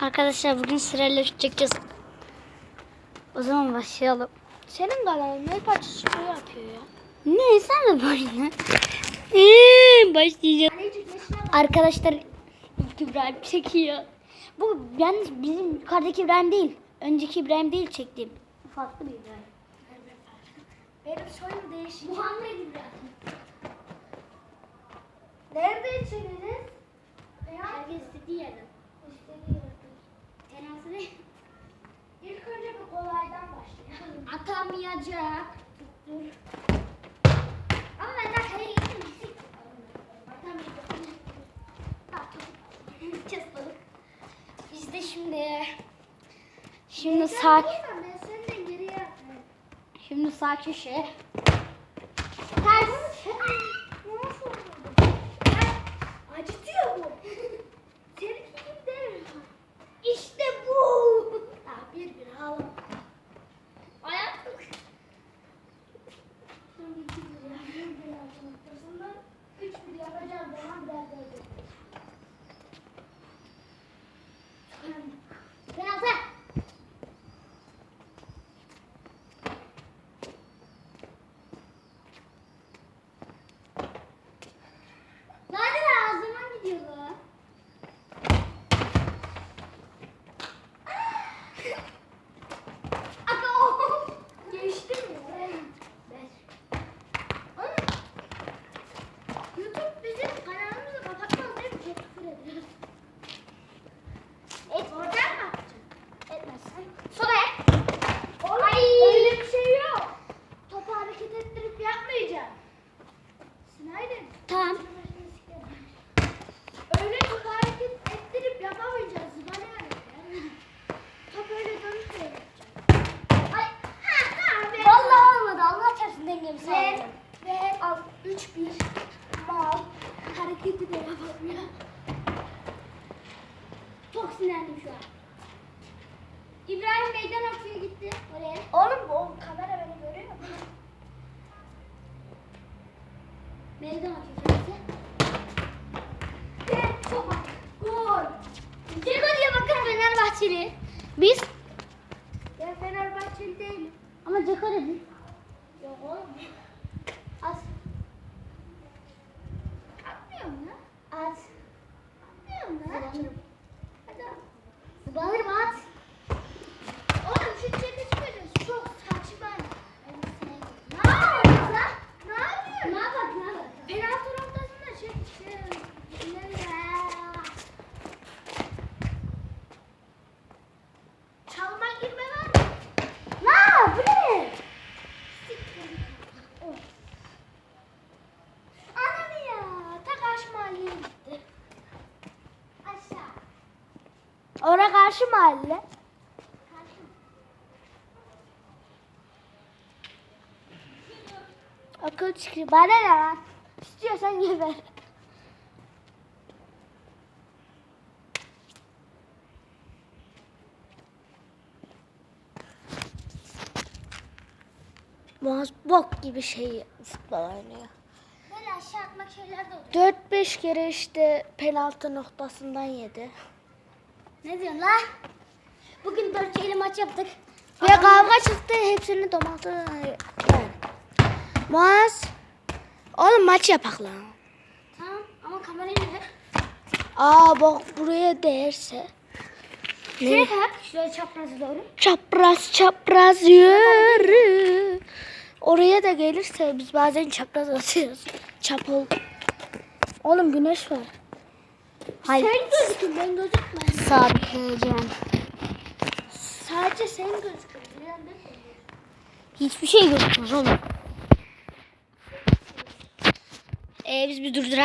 Arkadaşlar bugün sırayla çekeceğiz. O zaman başlayalım. Senin kanalın ne parçası yapıyor ya? Ne sen de böyle. Ee, başlayacağız. Nesine Arkadaşlar İbrahim çekiyor. Bu yalnız bizim yukarıdaki İbrahim değil. Önceki İbrahim değil çektiğim. Farklı bir İbrahim. Benim soyum değişik. Muhammed İbrahim. Nerede çekeceğiz? Herkes istediği yerden. Değil. İlk önce bir kolaydan başlayalım. Atamayacak. Dur. Ama ben daha kaleye gittim. Çasladık. Biz de şimdi şimdi sağ Ben senden geriye atayım. şimdi sağ köşe. Ters. Nasıl oldu? Acıtıyor bu. Seninki gibi değil mi? İşte bu. Ha, bir bir halam. Ayak. Şimdi iki bir yap, bir bir yap noktasında üç bir yapacağım zaman biraz daha böyle. Penaltı. Hadi lan zaman gidiyor lan. Aga o. Geçti mi? Ver. Oğlum. YouTube bizim kanalımızı kapatmaz değil mi? Çok küfür ediyoruz. Et oradan mı atacaksın? Etmezsen. Sola et. Oğlum öyle bir şey yok. Topu hareket ettirip yapmayacaksın. Snyder. Tamam. Öyle çok hareket ettirip yapamayacağız. Bana yani. Top öyle dönüp de yapacağız. Ay, ha, tamam. Vallahi olmadı. Allah çarpsın dengemi Ver, sağladım. ver, al. 3-1. Mal. Hareketi de yapamıyor. Çok sinirlendim şu an. İbrahim meydan atıyor gitti oraya. Oğlum bu kamera beni görüyor mu? Meydan atıyor kendisi. Ve çok bak. Gol. Ceko diye bakın Fenerbahçeli. Biz Ben Fenerbahçeli değilim. ama Ceko dedi. Yok oğlum. Zıbanırım at. Oğlum şu çekiç böyle çok saçma. Ne yapıyorsun lan? Ne yapıyorsun? Ne yapak ne yapak? Penaltı noktasında şey, şey, ne Çalma girme var mı? La bu ne? Of. Anam ya. Ta karşı mahalleye gitti. Aşağı. Ora karşı mahalle. Akıl çıkıyor. Bana ne lan? İstiyorsan geber. Muaz bok gibi şey futbol oynuyor. Böyle aşağı atmak şeyler de oluyor. 4-5 kere işte penaltı noktasından yedi. Ne diyorsun lan? Bugün Dörtçe'yle maç yaptık. Ve kavga çıktı hepsini domalttı. Yani. Oğlum maç yapak lan. Tamam ama kamerayı ne? Aa bak buraya değerse. Şuraya tak. Şuraya çaprazı doğru. Çapraz çapraz yürü. Oraya da gelirse biz bazen çapraz atıyoruz. Çapıl. Oğlum güneş var. Hayır. Sen gözükün ben gözükmem. Sabitleyeceğim. Sadece sen mi? Hiçbir şey gözükmez oğlum. Ee, biz bir durdurak.